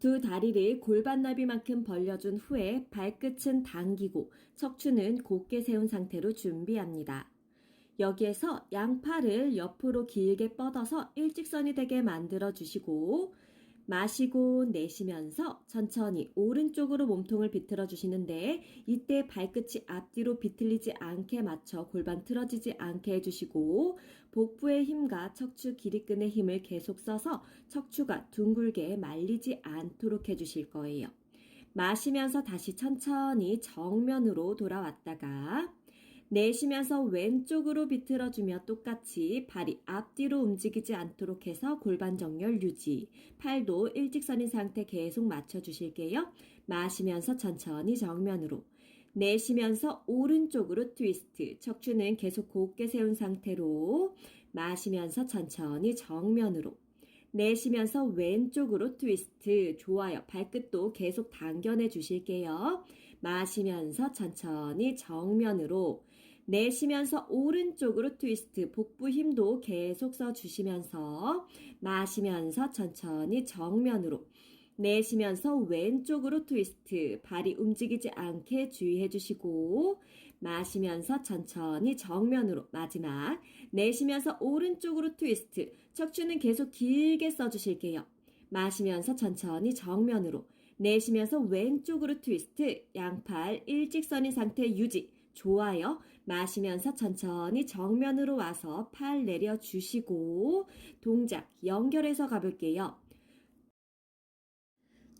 두 다리를 골반 너비만큼 벌려준 후에 발끝은 당기고 척추는 곧게 세운 상태로 준비합니다. 여기에서 양팔을 옆으로 길게 뻗어서 일직선이 되게 만들어 주시고 마시고 내쉬면서 천천히 오른쪽으로 몸통을 비틀어 주시는데 이때 발끝이 앞뒤로 비틀리지 않게 맞춰 골반 틀어지지 않게 해주시고 복부의 힘과 척추 기립근의 힘을 계속 써서 척추가 둥글게 말리지 않도록 해주실 거예요. 마시면서 다시 천천히 정면으로 돌아왔다가 내쉬면서 왼쪽으로 비틀어주며 똑같이 발이 앞뒤로 움직이지 않도록 해서 골반 정렬 유지. 팔도 일직선인 상태 계속 맞춰주실게요. 마시면서 천천히 정면으로. 내쉬면서 오른쪽으로 트위스트. 척추는 계속 곧게 세운 상태로. 마시면서 천천히 정면으로. 내쉬면서 왼쪽으로 트위스트. 좋아요. 발끝도 계속 당겨내 주실게요. 마시면서 천천히 정면으로. 내쉬면서 오른쪽으로 트위스트. 복부 힘도 계속 써주시면서 마시면서 천천히 정면으로. 내쉬면서 왼쪽으로 트위스트. 발이 움직이지 않게 주의해 주시고, 마시면서 천천히 정면으로. 마지막. 내쉬면서 오른쪽으로 트위스트. 척추는 계속 길게 써주실게요. 마시면서 천천히 정면으로. 내쉬면서 왼쪽으로 트위스트. 양팔 일직선인 상태 유지. 좋아요. 마시면서 천천히 정면으로 와서 팔 내려주시고, 동작 연결해서 가볼게요.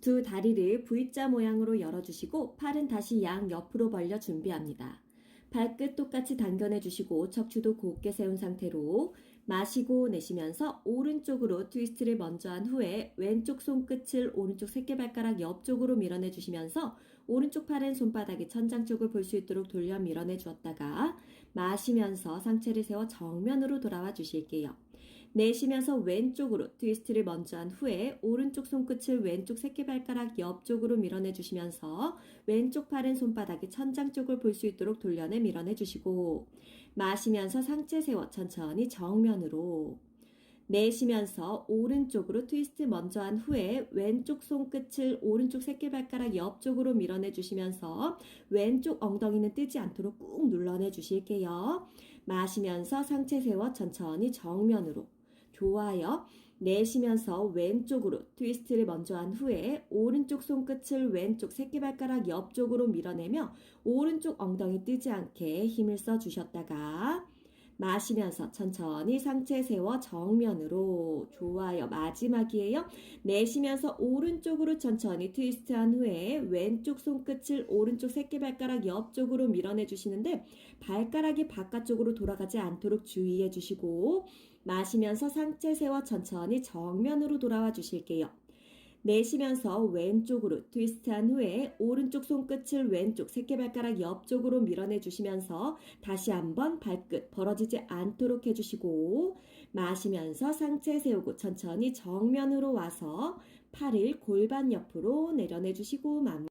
두 다리를 V자 모양으로 열어주시고 팔은 다시 양 옆으로 벌려 준비합니다. 발끝 똑같이 당겨내 주시고 척추도 곧게 세운 상태로 마시고 내쉬면서 오른쪽으로 트위스트를 먼저 한 후에 왼쪽 손끝을 오른쪽 새끼발가락 옆쪽으로 밀어내 주시면서 오른쪽 팔은 손바닥이 천장 쪽을 볼 수 있도록 돌려 밀어내 주었다가 마시면서 상체를 세워 정면으로 돌아와 주실게요. 내쉬면서 왼쪽으로 트위스트를 먼저 한 후에 오른쪽 손끝을 왼쪽 새끼발가락 옆쪽으로 밀어내 주시면서 왼쪽 팔은 손바닥이 천장 쪽을 볼 수 있도록 돌려내 밀어내 주시고 마시면서 상체 세워 천천히 정면으로 내쉬면서 오른쪽으로 트위스트 먼저 한 후에 왼쪽 손끝을 오른쪽 새끼발가락 옆쪽으로 밀어내 주시면서 왼쪽 엉덩이는 뜨지 않도록 꾹 눌러내 주실게요. 마시면서 상체 세워 천천히 정면으로. 좋아요. 내쉬면서 왼쪽으로 트위스트를 먼저 한 후에 오른쪽 손끝을 왼쪽 새끼발가락 옆쪽으로 밀어내며 오른쪽 엉덩이 뜨지 않게 힘을 써 주셨다가 마시면서 천천히 상체 세워 정면으로 좋아요. 마지막이에요. 내쉬면서 오른쪽으로 천천히 트위스트 한 후에 왼쪽 손끝을 오른쪽 새끼발가락 옆쪽으로 밀어내 주시는데 발가락이 바깥쪽으로 돌아가지 않도록 주의해 주시고 마시면서 상체 세워 천천히 정면으로 돌아와 주실게요. 내쉬면서 왼쪽으로 트위스트 한 후에 오른쪽 손끝을 왼쪽 새끼발가락 옆쪽으로 밀어내 주시면서 다시 한번 발끝 벌어지지 않도록 해주시고 마시면서 상체 세우고 천천히 정면으로 와서 팔을 골반 옆으로 내려내 주시고 마무리